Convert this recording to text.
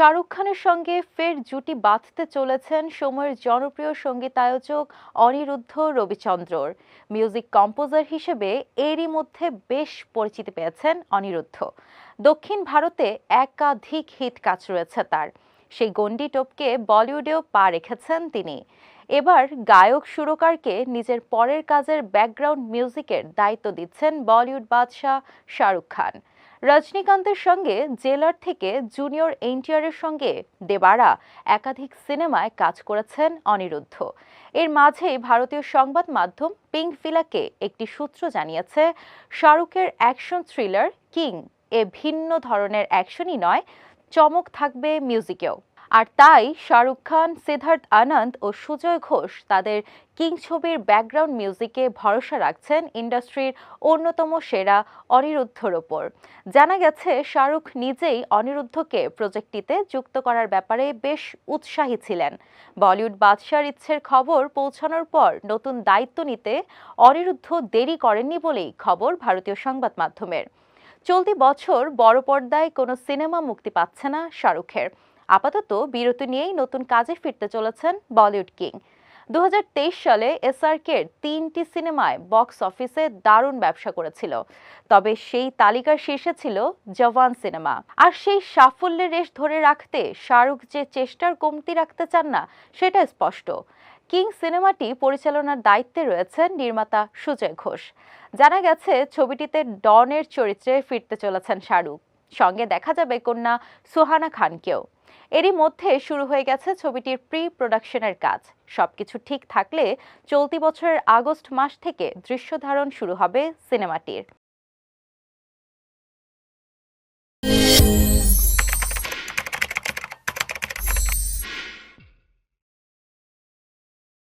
শাহরুখ খানের সঙ্গে ফের জুটি বাঁধতে চলেছেন সময়ের জনপ্রিয় সঙ্গীতায়োজক অনিরুদ্ধ রবিচন্দ্রর। মিউজিক কম্পোজার হিসেবে এরই মধ্যে বেশ পরিচিতি পেয়েছেন অনিরুদ্ধ। দক্ষিণ ভারতে একাধিক হিট কাজ রয়েছে তার। সেই গণ্ডি টপকে বলিউডেও পা রেখেছেন তিনি। এবার গায়ক সুরকারকে নিজের পরের কাজের ব্যাকগ্রাউন্ড মিউজিকের দায়িত্ব দিচ্ছেন বলিউড বাদশাহ শাহরুখ খান। রজনীকান্তের সঙ্গে জেলার থেকে জুনিয়র এনটিআরের সঙ্গে দেবারা একাধিক সিনেমায় কাজ করেছেন অনিরুদ্ধ। এর মাঝেই ভারতীয় সংবাদ মাধ্যম পিঙ্ক ফিলাকে একটি সূত্র জানিয়েছে, শাহরুখের অ্যাকশন থ্রিলার কিং, এ ভিন্ন ধরনের অ্যাকশনই নয়, চমক থাকবে মিউজিকেও। আর তাই শাহরুখ খান, সিদ্ধার্থ আনন্দ ও সুজয় ঘোষ তাদের কিং ছবির ব্যাকগ্রাউন্ড মিউজিকে ভরসা রাখছেন ইন্ডাস্ট্রির অন্যতম সেরা অনিরুদ্ধর ওপর। জানা গেছে, শাহরুখ নিজেই অনিরুদ্ধকে প্রজেক্টটিতে যুক্ত করার ব্যাপারে বেশ উৎসাহী ছিলেন। বলিউড বাদশার ইচ্ছের খবর পৌঁছানোর পর নতুন দায়িত্ব নিতে অনিরুদ্ধ দেরি করেননি বলেই খবর ভারতীয় সংবাদ মাধ্যমের। চলতি বছর বড় পর্দায় কোনো সিনেমা মুক্তি পাচ্ছে না শাহরুখের। আপাতত বিরতি নিয়েই নতুন কাজে ফিরতে চলেছেন বলিউড কিং। দু হাজার তেইশ সালে এসআরকের তিনটি সিনেমায় বক্স অফিসে দারুণ ব্যবসা করেছিল। তবে সেই তালিকার শীর্ষে ছিল জওয়ান সিনেমা। আর সেই সাফল্যের রেশ ধরে রাখতে শাহরুখ যে চেষ্টার কমতি রাখতে চান না, সেটা স্পষ্ট। কিং সিনেমাটি পরিচালনার দায়িত্বে রয়েছেন নির্মাতা সুজয় ঘোষ। জানা গেছে, ছবিটিতে ডনের চরিত্রে ফিরতে চলেছেন শাহরুখ। সঙ্গে দেখা যাবে কন্যা সুহানা খানকেও। এরই মধ্যে শুরু হয়ে গেছে ছবিটির প্রি প্রোডাকশনের কাজ। সবকিছু ঠিক থাকলে চলতি বছরের আগস্ট মাস থেকে দৃশ্য ধারণ শুরু হবে সিনেমাটির।